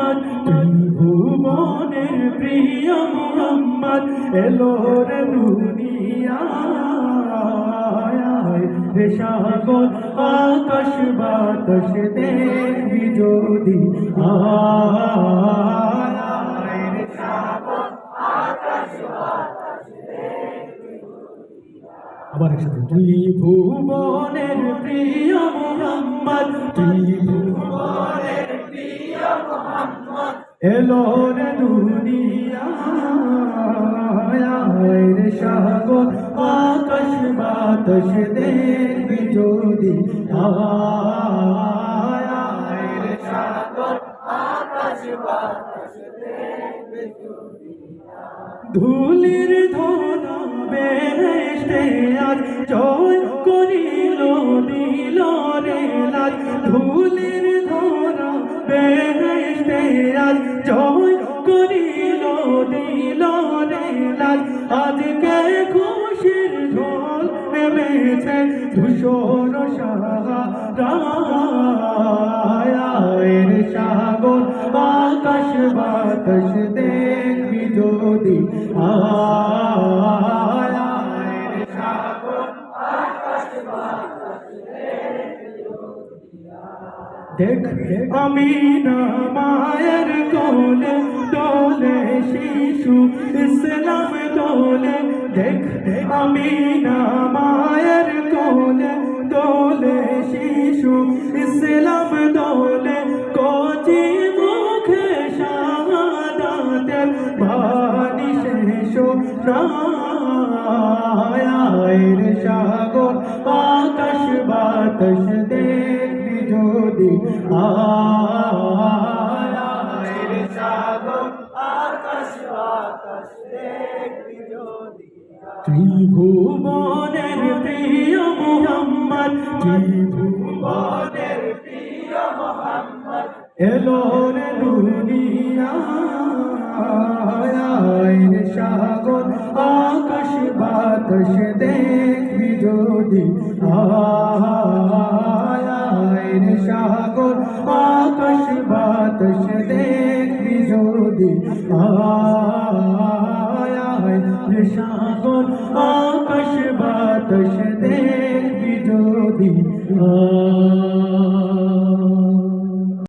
মোহাম্মদ ত্রিভুবনের প্রিয় মোহাম্মদ, এলো রে দুনিয়ায়। রে সাগর, আকাশ বাতাস দেখবি যদি আবার একসাথে ত্রিভুবনের প্রিয় মোহাম্মদ প্রিয় মোহাম্মদ এলো রে দুনিয়ায় রে সাগর, আকাশ বাতাস দেখবি যদি আকাশ ধুলির ধরা বেহেশতে আজ জয় করিল, নীল রে ধুলির বেহেশতে আজ জয় করিল নীল রে লাজ আজকে খুশির ঢোল নেমেছে ধূসর সাহারায়ের সাগর। আকাশ বাতাস দেখবি যদি আয়ের সাগর দেখ আমি না মায়ের কোলে, দোলে শিশু, ইসলাম দোলে। দেখ আমি না মায়ের কোলে, দোলে শিশু, ইসলাম দোলে। কোচি মুখে শাহাদাতের বাণী শেষ রায়ের সাগর, আকাশ বাতাস দেখবি যদি ত্রিভুবনের প্রিয় মোহাম্মদ ত্রিভুবনের প্রিয় মোহাম্মদ এলো রে দুনিয়ায় সাগর আকাশ বাতাস দেখবি যদি আয় সাগর আকাশ বাতাস দেখবি যদি আয় সাগর আকাশ বাতাস দেখবি যদি আয়